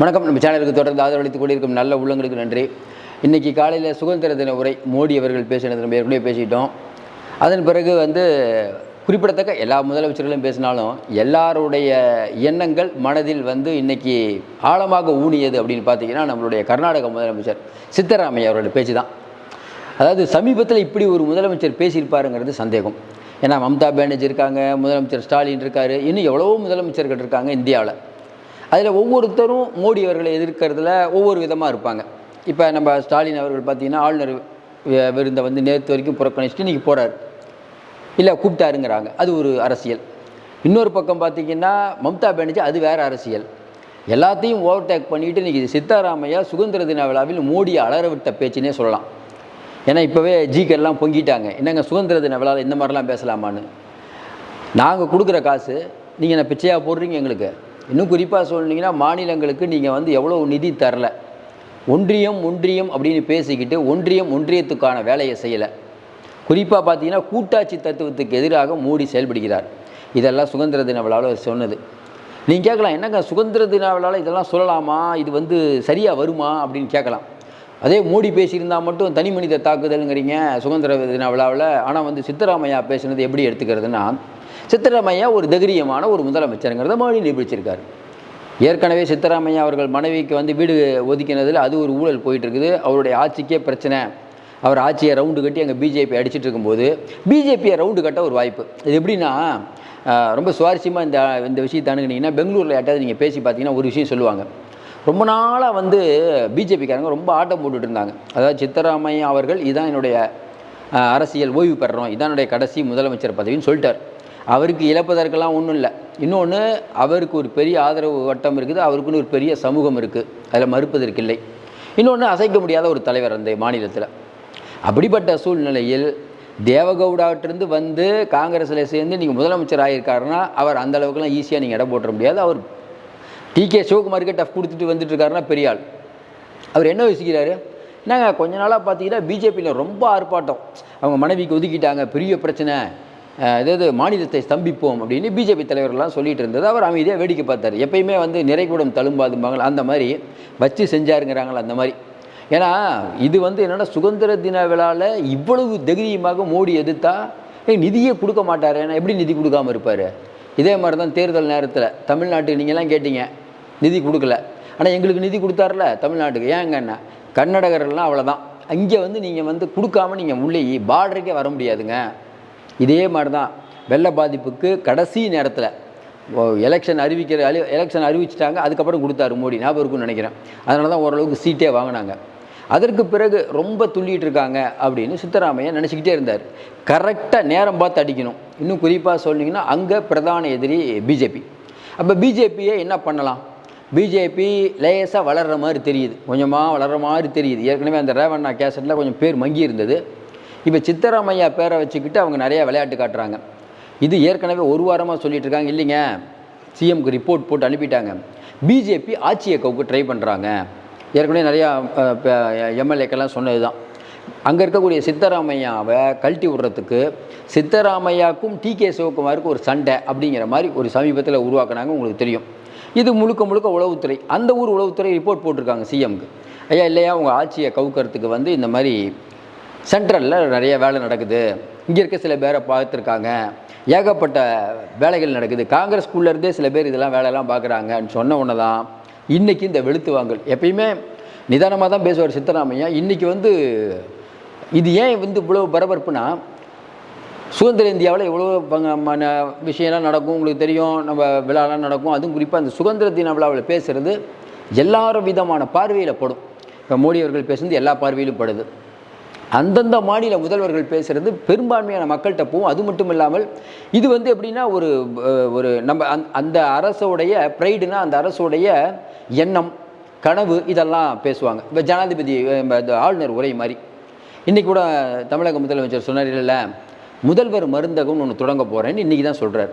வணக்கம். நம்ம சேனலுக்கு தொடர்ந்து ஆதரவளித்துக் கொண்டிருக்கும் நல்ல உள்ளங்களுக்கு நன்றி. இன்றைக்கி காலையில் சுதந்திர தின உரை மோடி அவர்கள் பேசினது நம்ம ஏற்கனவே பேசிட்டோம். அதன் பிறகு வந்து குறிப்பிடத்தக்க எல்லா முதலமைச்சர்களும் பேசினாலும் எல்லாருடைய எண்ணங்கள் மனதில் வந்து இன்னைக்கு ஆழமாக ஊனியது அப்படின்னு பார்த்தீங்கன்னா நம்மளுடைய கர்நாடக முதலமைச்சர் சித்தராமையா அவரோட பேச்சு தான் அதாவது சமீபத்தில் இப்படி ஒரு முதலமைச்சர் பேசியிருப்பாருங்கிறது சந்தேகம். ஏன்னா மம்தா பானர்ஜி இருக்காங்க முதலமைச்சர் ஸ்டாலின் இருக்காரு இன்னும் எவ்வளவோ முதலமைச்சர்கள் இருக்காங்க இந்தியாவில். அதில் ஒவ்வொருத்தரும் மோடி அவர்களை எதிர்க்கிறதுல ஒவ்வொரு விதமாக இருப்பாங்க. இப்போ நம்ம ஸ்டாலின் அவர்கள் பார்த்தீங்கன்னா ஆளுநர் வி- விருந்தை வந்து நேற்று வரைக்கும் புறக்கணிச்சுட்டு இன்றைக்கி போகிறார் இல்லை கூப்பிட்டாருங்கிறாங்க. அது ஒரு அரசியல். இன்னொரு பக்கம் பார்த்தீங்கன்னா மம்தா பானர்ஜி அது வேறு அரசியல். எல்லாத்தையும் ஓவர்டேக் பண்ணிட்டு இன்றைக்கி சித்தாராமையா சுதந்திர தின விழாவில் மோடியை அலற விட்ட பேச்சுனே சொல்லலாம். ஏன்னா இப்போவே ஜிகெல்லாம் பொங்கிட்டாங்க. என்னங்க சுதந்திர தின விழாவில் இந்த மாதிரிலாம் பேசலாமான்னு. நாங்கள் கொடுக்குற காசு நீங்கள் என்ன பிச்சையாக போடுறீங்க எங்களுக்கு? இன்னும் குறிப்பாக சொன்னீங்கன்னா மாநிலங்களுக்கு நீங்கள் வந்து எவ்வளோ நிதி தரல. ஒன்றியம் ஒன்றியம் அப்படின்னு பேசிக்கிட்டு ஒன்றியம் ஒன்றியத்துக்கான வேலையை செய்யலை. குறிப்பாக பார்த்தீங்கன்னா கூட்டாட்சி தத்துவத்துக்கு எதிராக மோடி செயல்படுகிறார். இதெல்லாம் சுதந்திர தின விழாவில் சொன்னது. நீங்கள் கேட்கலாம் என்னங்க சுதந்திர தின விழாவில் இதெல்லாம் சொல்லலாமா? இது வந்து சரியாக வருமா? அப்படின்னு கேட்கலாம். அதே மோடி பேசியிருந்தால் மட்டும் தனி மனித தாக்குதலுங்கிறீங்க சுதந்திர தின விழாவில். ஆனால் வந்து சித்தராமையா பேசுனது எப்படி எடுத்துக்கிறதுனா சித்தராமையா ஒரு தைரியமான ஒரு முதலமைச்சருங்கிறத மோடி நிரூபிச்சிருக்காரு ஏற்கனவே சித்தராமையா அவர்கள் மனைவிக்கு வந்து வீடு ஒதுக்கினதில் அது ஒரு ஊழல் போயிட்டுருக்குது. அவருடைய ஆட்சிக்கே பிரச்சனை. அவர் ஆட்சியை ரவுண்டு கட்டி அங்கே பிஜேபி அடிச்சுட்டு இருக்கும்போது பிஜேபியை ரவுண்டு கட்ட ஒரு வாய்ப்பு. இது எப்படின்னா ரொம்ப சுவாரஸ்யமாக இந்த இந்த விஷயத்தை அணுகுனீங்கன்னா பெங்களூரில் யாட்டாவது நீங்கள் பேசி பார்த்தீங்கன்னா ஒரு விஷயம் சொல்லுவாங்க. ரொம்ப நாளாக வந்து பிஜேபிக்காரங்க ரொம்ப ஆட்டம் போட்டுட்டு இருந்தாங்க அதாவது சித்தராமையா அவர்கள் இதான் என்னுடைய அரசியல் ஓய்வு பெறணும் இதான் என்னுடைய கடைசி முதலமைச்சர் பதவின்னு சொல்லிட்டார். அவருக்கு இழப்பதற்கெல்லாம் ஒன்றும் இல்லை. இன்னொன்று அவருக்கு ஒரு பெரிய ஆதரவு வட்டம் இருக்குது அவருக்குன்னு ஒரு பெரிய சமூகம் இருக்குது அதில் மறுப்பதற்கு இல்லை இன்னொன்று அசைக்க முடியாத ஒரு தலைவர் அந்த மாநிலத்தில். அப்படிப்பட்ட சூழ்நிலையில் தேவகவுடாவிட்டிருந்து வந்து காங்கிரஸில் சேர்ந்து நீங்கள் முதலமைச்சர் ஆகியிருக்காருன்னா அவர் அந்த அளவுக்குலாம் ஈஸியாக நீங்கள் இடம் போட்டுற முடியாது. அவர் டி கே சிவகுமாருக்கு டஃப் கொடுத்துட்டு வந்துட்டு இருக்காருன்னா பெரிய ஆள். அவர் என்ன யோசிக்கிறாரு? என்னங்க கொஞ்ச நாளாக பார்த்தீங்கன்னா பிஜேபியில் ரொம்ப ஆர்ப்பாட்டம். அவங்க மனைவிக்கு ஒதுக்கிட்டாங்க பெரிய பிரச்சனை. அதாவது மாநிலத்தை ஸ்தம்பிப்போம் அப்படின்னு பிஜேபி தலைவர்கள்லாம் சொல்லிட்டு இருந்தது. அவர் அமைதியாக வேடிக்கை பார்த்தார். எப்பயுமே வந்து நிறைகூடம் தழும்பாதும்பாங்க அந்த மாதிரி வச்சு செஞ்சாருங்கிறாங்களா அந்த மாதிரி. ஏன்னா இது வந்து என்னென்னா சுதந்திர தின விழாவில் இவ்வளவு தைரியமாக மோடி எதிர்த்தா நிதியே கொடுக்க மாட்டார். ஏன்னா எப்படி நிதி கொடுக்காம இருப்பார்? இதே மாதிரி தான் தேர்தல் நேரத்தில் தமிழ்நாட்டுக்கு நீங்கள்லாம் கேட்டீங்க நிதி கொடுக்கல. ஆனால் எங்களுக்கு நிதி கொடுத்தாருல தமிழ்நாட்டுக்கு. ஏங்கண்ணா கர்நாடகரெல்லாம் அவ்வளோதான் அங்கே வந்து நீங்கள் வந்து கொடுக்காம நீங்கள் உள்ளே பார்டருக்கே வர முடியாதுங்க. இதே மாதிரி தான் வெள்ள பாதிப்புக்கு கடைசி நேரத்தில் எலெக்ஷன் அறிவிக்கிற அழி எலெக்ஷன் அறிவிச்சிட்டாங்க அதுக்கப்புறம் கொடுத்தாரு மோடி. ஞாபகம் இருக்கும்னு நினைக்கிறேன். அதனால தான் ஓரளவுக்கு சீட்டே வாங்கினாங்க. அதற்கு பிறகு ரொம்ப துள்ளிட்டு இருக்காங்க அப்படின்னு சித்தராமையா நினச்சிக்கிட்டே இருந்தார். கரெக்டாக நேரம் பார்த்து அடிக்கணும். இன்னும் குறிப்பாக சொன்னீங்கன்னா அங்கே பிரதான எதிரி பிஜேபி அப்போ பிஜேபியை என்ன பண்ணலாம்? பிஜேபி லேசாக வளர்கிற மாதிரி தெரியுது. கொஞ்சமாக வளர்கிற மாதிரி தெரியுது. ஏற்கனவே அந்த ரேவண்ணா கேசட்டில் கொஞ்சம் பேர் மங்கி இருந்தது. இப்போ சித்தராமையா பேரை வச்சுக்கிட்டு அவங்க நிறையா விளையாட்டு காட்டுறாங்க. இது ஏற்கனவே ஒரு வாரமாக சொல்லிட்டு இருக்காங்க. இல்லைங்க. சிஎம்க்கு ரிப்போர்ட் போட்டு அனுப்பிட்டாங்க. பிஜேபி ஆட்சியை கவுக்கு ட்ரை பண்ணுறாங்க ஏற்கனவே நிறையா எம்எல்ஏக்கெல்லாம் சொன்னது தான் அங்கே இருக்கக்கூடிய சித்தராமையாவை கழட்டி விடுறதுக்கு சித்தராமையாவுக்கும் டி கே சிவகுமாருக்கும் ஒரு சண்டை அப்படிங்கிற மாதிரி ஒரு சமீபத்தில் உருவாக்குனாங்க. உங்களுக்கு தெரியும். இது முழுக்க முழுக்க உளவுத்துறை. அந்த ஊர் உளவுத்துறை ரிப்போர்ட் போட்டிருக்காங்க சிஎம்க்கு ஐயா இல்லையா உங்கள் ஆட்சியை கவுக்கிறதுக்கு வந்து இந்த மாதிரி சென்ட்ரலில் நிறைய வேலை நடக்குது. இங்கே இருக்க சில பேரை பார்த்துருக்காங்க. ஏகப்பட்ட வேலைகள் நடக்குது. காங்கிரஸ் ஸ்கூல்ல இருந்தே சில பேர் இதெல்லாம் வேலையெல்லாம் பார்க்குறாங்கன்னு சொன்ன ஒன்று தான் இன்றைக்கி இந்த வெளுத்து வாங்கல். எப்பயுமே நிதானமாக தான் பேசுவார் சித்தராமையா. இன்றைக்கி வந்து இது ஏன் வந்து இவ்வளோ பரபரப்புனா சுதந்திர இந்தியாவில் எவ்வளோ பங்க- மன விஷயம்லாம் நடக்கும். உங்களுக்கு தெரியும் நம்ம விழாலாம் நடக்கும். அதுவும் குறிப்பாக அந்த சுதந்திர தின விழாவில் பேசுகிறது எல்லாரும் விதமான பார்வையில் படும். இப்போ மோடி அவர்கள் பேசுறது எல்லா பார்வையிலும் படுது. அந்தந்த மாநில முதல்வர்கள் பேசுகிறது பெரும்பான்மையான மக்கள்கிட்ட போகும். அது மட்டும் இல்லாமல் இது வந்து எப்படின்னா ஒரு ஒரு நம்ம அந் அந்த அரசோடைய ப்ரைடுனா அந்த அரசோடைய எண்ணம் கனவு இதெல்லாம் பேசுவாங்க. இப்போ ஜனாதிபதி ஆளுநர் உரை மாதிரி. இன்றைக்கி கூட தமிழக முதலமைச்சர் சொன்னார் இல்லை முதல்வர் மருந்தகம்னு ஒன்று தொடங்க போகிறேன்னு இன்றைக்கி தான் சொல்கிறார்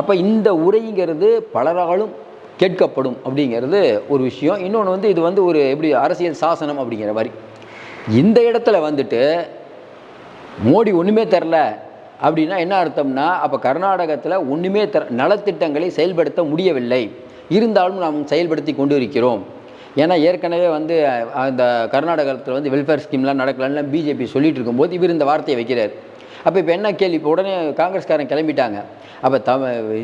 அப்போ இந்த உரைங்கிறது பலராலும் கேட்கப்படும் அப்படிங்கிறது ஒரு விஷயம். இன்னொன்று வந்து இது வந்து ஒரு எப்படி அரசியல் சாசனம் அப்படிங்கிற மாதிரி. இந்த இடத்துல வந்துட்டு மோடி ஒன்றுமே தரல அப்படின்னா என்ன அர்த்தம்னா அப்போ கர்நாடகத்தில் ஒன்றுமே தர நலத்திட்டங்களை செயல்படுத்த முடியவில்லை. இருந்தாலும் நாம் செயல்படுத்தி கொண்டு இருக்கிறோம். ஏன்னா ஏற்கனவே வந்து அந்த கர்நாடகத்தில் வந்து வெல்ஃபேர் ஸ்கீம்லாம் நடக்கலன்னு பிஜேபி சொல்லிட்டு இருக்கும்போது இவர் இந்த வார்த்தையை வைக்கிறார். அப்போ இப்போ என்ன கேள்வி? இப்போ உடனே காங்கிரஸ்காரன் கிளம்பிட்டாங்க. அப்போ த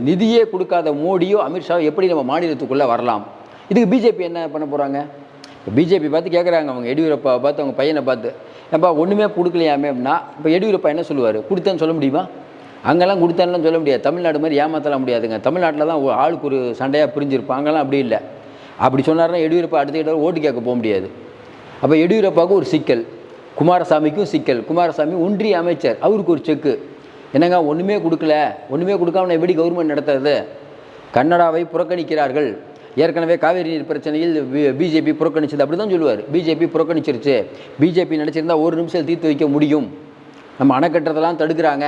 நிதியே கொடுக்காத மோடியோ அமித்ஷாவோ எப்படி நம்ம மாநிலத்துக்குள்ளே வரலாம்? இதுக்கு பிஜேபி என்ன பண்ண போகிறாங்க இப்போ பிஜேபி பார்த்து கேட்குறாங்க அவங்க எடியூரப்பாவை பார்த்து அவங்க பையனை பார்த்து. ஏப்பா ஒன்றுமே கொடுக்கலையாமே? அப்படின்னா இப்போ எடியூரப்பா என்ன சொல்லுவார்? கொடுத்தேன்னு சொல்ல முடியுமா? அங்கெல்லாம் கொடுத்தேன்லாம் சொல்ல முடியாது. தமிழ்நாடு மாதிரி ஏமாத்தலாம் முடியாதுங்க. தமிழ்நாட்டில் தான் ஆளுக்கு ஒரு சண்டையாக பிரிஞ்சிருப்பாங்க அங்கெல்லாம் அப்படி இல்லை. அப்படி சொன்னார்னா எடியூரப்பா அடுத்த ஓட்டு கேட்க போக முடியாது. அப்போ எடியூரப்பாவுக்கு ஒரு சிக்கல். குமாரசாமிக்கும் சிக்கல். குமாரசாமி ஒன்றிய அமைச்சர். அவருக்கு ஒரு செக்கு. என்னங்க ஒன்றுமே கொடுக்கல? ஒன்றுமே கொடுக்காம எப்படி கவர்மெண்ட் நடத்துறது? கன்னடாவை புறக்கணிக்கிறார்கள். ஏற்கனவே காவேரி நீர் பிரச்சனையில் பிஜேபி புறக்கணிச்சது அப்படி தான் சொல்லுவார் பிஜேபி புறக்கணிச்சிருச்சு. பிஜேபி நினச்சிருந்தா ஒரு நிமிஷம் தீர்த்து வைக்க முடியும். நம்ம அணைக்கட்டுறதெல்லாம் தடுக்கிறாங்க.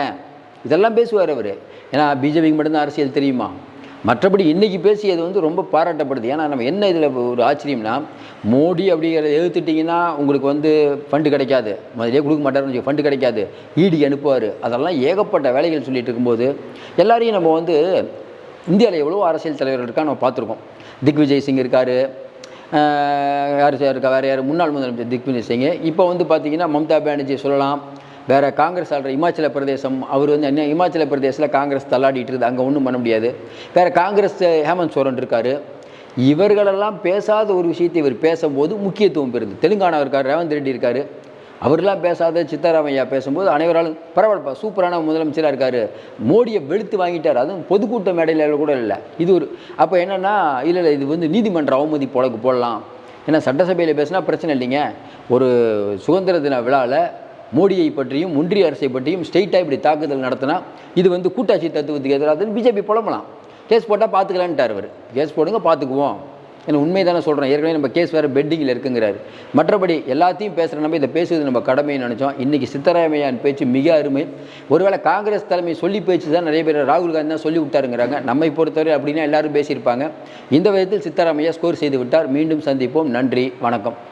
இதெல்லாம் பேசுவார் அவர். ஏன்னா பிஜேபிக்கு மட்டும்தான் அரசியல் தெரியுமா? மற்றபடி இன்றைக்கி பேசியது வந்து ரொம்ப பாராட்டப்படுது. ஏன்னா நம்ம என்ன இதில் ஒரு ஆச்சரியம்னா மோடி அப்படிங்கிறத எதிர்த்துட்டிங்கன்னா உங்களுக்கு வந்து ஃபண்டு கிடைக்காது. முதலே கொடுக்க மாட்டாருன்னு ஃபண்டு கிடைக்காது. ஈடி அனுப்புவார். அதெல்லாம் ஏகப்பட்ட வேலைகள் சொல்லிட்டு இருக்கும்போது எல்லாரையும் நம்ம வந்து இந்தியாவில் எவ்வளோ அரசியல் தலைவர்கள் இருக்கா நம்ம பார்த்துருக்கோம். திக்விஜய் சிங் இருக்கார். யார் சார் இருக்கா? வேறு யார்? முன்னாள் முதலமைச்சர் திக்விஜய் சிங். இப்போ வந்து பார்த்தீங்கன்னா மம்தா பானர்ஜி சொல்லலாம். வேறு காங்கிரஸ் ஆள்ற இமாச்சல பிரதேசம் அவர் வந்து என்ன இமாச்சல பிரதேசில் காங்கிரஸ் தள்ளாடிட்டு இருக்குது. அங்கே ஒன்றும் பண்ண முடியாது. வேறு காங்கிரஸ் ஹேமந்த் சோரன் இருக்கார். இவர்களெல்லாம் பேசாத ஒரு விஷயத்தை இவர் பேசும்போது முக்கியத்துவம் பெறுது. தெலுங்கானா இருக்கார் ரேவந்த் ரெட்டி இருக்கார். அவர்லாம் பேசாத சித்தராமையா பேசும்போது அனைவராலும் பரவாயில்லப்பா சூப்பரான முதலமைச்சராக இருக்கார். மோடியை வெளுத்து வாங்கிட்டார். அதுவும் பொதுக்கூட்ட மேடையில் கூட இல்லை. இது ஒரு அப்போ என்னென்னா இல்லை இல்லை இது வந்து நீதிமன்ற அவமதி போலக்கு போடலாம். ஏன்னா சட்டசபையில் பேசினா பிரச்சனை இல்லைங்க. ஒரு சுதந்திர தின விழாவில் மோடியை பற்றியும் ஒன்றிய அரசை பற்றியும் ஸ்ட்ரெயிட்டாக இப்படி தாக்குதல் நடத்தினா இது வந்து கூட்டாட்சி தத்துவத்துக்கு எதிராக பிஜேபி புலம்பலாம். கேஸ் போட்டால் பார்த்துக்கலான்ட்டார் அவர். கேஸ் போடுங்க பார்த்துக்குவோம் எனக்கு உண்மை தானே சொல்கிறேன் ஏற்கனவே நம்ம கேஸ் வேறு பெட்டிங்கில் இருக்குங்கிறாரு. மற்றபடி எல்லாத்தையும் பேசுகிற நம்ம இதை பேசுவது நம்ம கடமைன்னு நினச்சோம். இன்றைக்கி சித்தராமையான் பேச்சு மிக அருமை. ஒருவேளை காங்கிரஸ் தலைமை சொல்லி பேச்சு தான் நிறைய பேர் ராகுல் காந்தி தான் சொல்லி விட்டாருங்கிறாங்க நம்மை பொறுத்தவரை அப்படின்னா எல்லாரும் பேசியிருப்பாங்க. இந்த விதத்தில் சித்தராமையா ஸ்கோர் செய்து விட்டார். மீண்டும் சந்திப்போம். நன்றி. வணக்கம்.